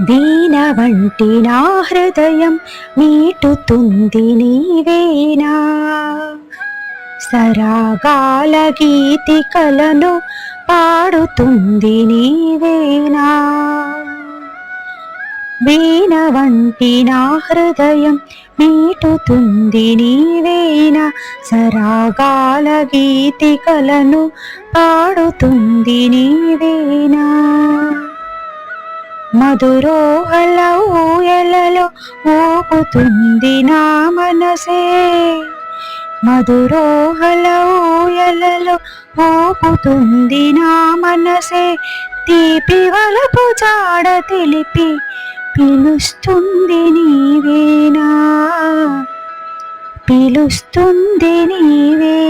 దీన వంటి నా హృదయం మీటుతుంది నీవేనా? సరాగాల గీతి కలను పాడుతుంది నీవేనా? వీణ వంటి నా హృదయం మీటుతుంది నీవేనా? సరాగాల గీతికలను పాడుతుంది నీవేనా? మధురోహల ఊయలలో ఊపుతుంది నా మనసే. మధురోహల ఊయలలో ఊపుతుంది నా మనసే. తీపి వలపు చాడ తెలిపి పిలుస్తుంది నీవేనా. పిలుస్తుంది నీవే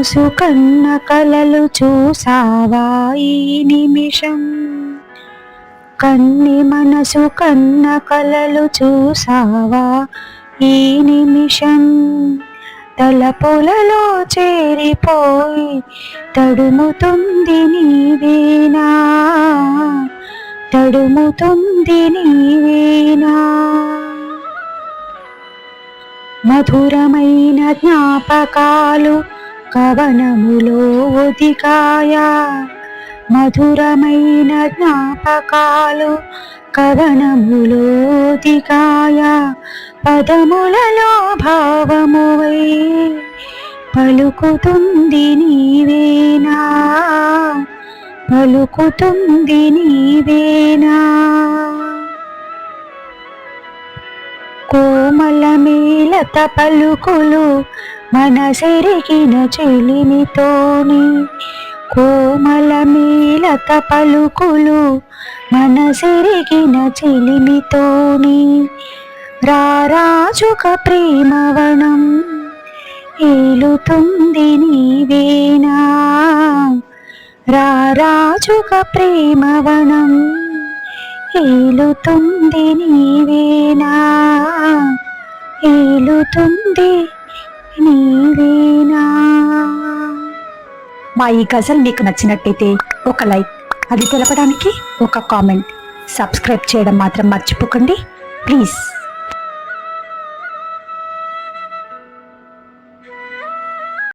మనసు కన్న కలలు చూసావా ఈ నిమిషం? కన్ని మనసు కన్న కలలు చూసావా ఈ నిమిషం? తలపులలో చేరిపోయి తడుముతుంది నీవేనా తడుముతుంది నీవేనా మధురమైన జ్ఞాపకాలు కవనములో ఒదిగాయా. మధురమైన జ్ఞాపకాలు కవనములో ఒదిగాయా. పదములలో భావమువై పలుకుతుంది నీవేనా? పలుకుతుంది నీవేనా? కోమల మేలత పలుకులు మనసెరిగిన చెలినితోని కోమల మేలత పలుకులు మనసెరిగిన చెలిమితోని రారాజుక ప్రేమవనం ఏలుతుంది నీవేనా? రారాజుక ప్రేమవనం ఏలుతుంది నీవేనా? ఏలుతుంది మా ఈ గజల్ మీకు నచ్చినట్టయితే ఒక లైక్ అది తెలపడానికి ఒక కామెంట్. సబ్స్క్రైబ్ చేయడం మాత్రం మర్చిపోకండి. ప్లీజ్.